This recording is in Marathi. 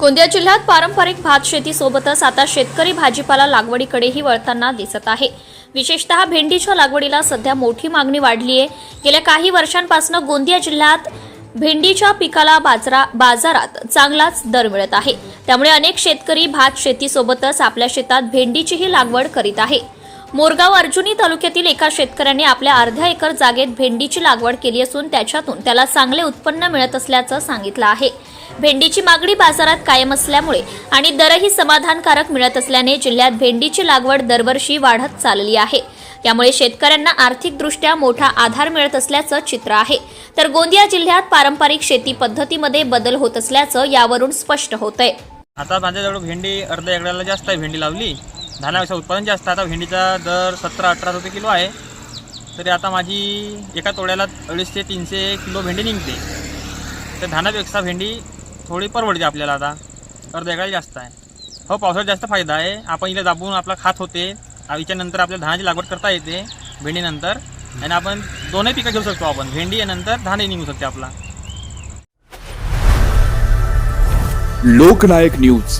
गोंदिया जिल्ह्यात पारंपरिक भात शेतीसोबतच आता शेतकरी भाजीपाला लागवडीकडेही वळताना दिसत आहे. विशेषतः भेंडीच्या लागवडीला सध्या मोठी मागणी वाढली आहे. गेल्या काही वर्षांपासून गोंदिया जिल्ह्यात भेंडीच्या पिकाला बाजरा बाजारात चांगलाच दर मिळत आहे. त्यामुळे अनेक शेतकरी भात शेतीसोबतच आपल्या शेतात भेंडीचीही लागवड करीत आहे. मोरगाव अर्जुनी तालुक्यातील एका शेतकऱ्याने आपल्या अर्ध्या एकर जागेत भेंडीची लागवड केली असून त्याच्यातून त्याला चांगले उत्पन्न मिळत असल्याचं सांगितलं आहे. भेंडीची मागणी बाजारात कायम असल्यामुळे आणि दरही समाधानकारक मिळत असल्याने जिल्ह्यात भेंडीची लागवड दरवर्षी वाढत चालली आहे. त्यामुळे शेतकऱ्यांना आर्थिकदृष्ट्या मोठा आधार मिळत असल्याचं चित्र आहे. तर गोंदिया जिल्ह्यात पारंपरिक शेती पद्धतीमध्ये बदल होत असल्याचं यावरून स्पष्ट होत आहे आता माझ्याजवळ भेंडी अर्ध्या एकड्याला जास्त आहे भेंडी लावली. धानापेक्षा उत्पादन जास्त आता भेंडीचा दर सतरा अठरा रुपये किलो आहे. तरी आता माझी एका तोड्याला अडीचशे तीनशे किलो भेंडी निघते. तर धानापेक्षा भेंडी थोडी परवडते आपल्याला आता. अर्ध्या एकराला जास्त आहे. हो पावसाळ्यात जास्त फायदा आहे. आपण इथे दाबून आपला खात होते. याच्यानंतर आपल्या धानाची लागवड करता येते. भेंडीनंतर. आणि आपण दोनही पिकं घेऊ शकतो आपण. भेंडी नंतर धानही निघू शकते आपला. लोकनायक न्यूज.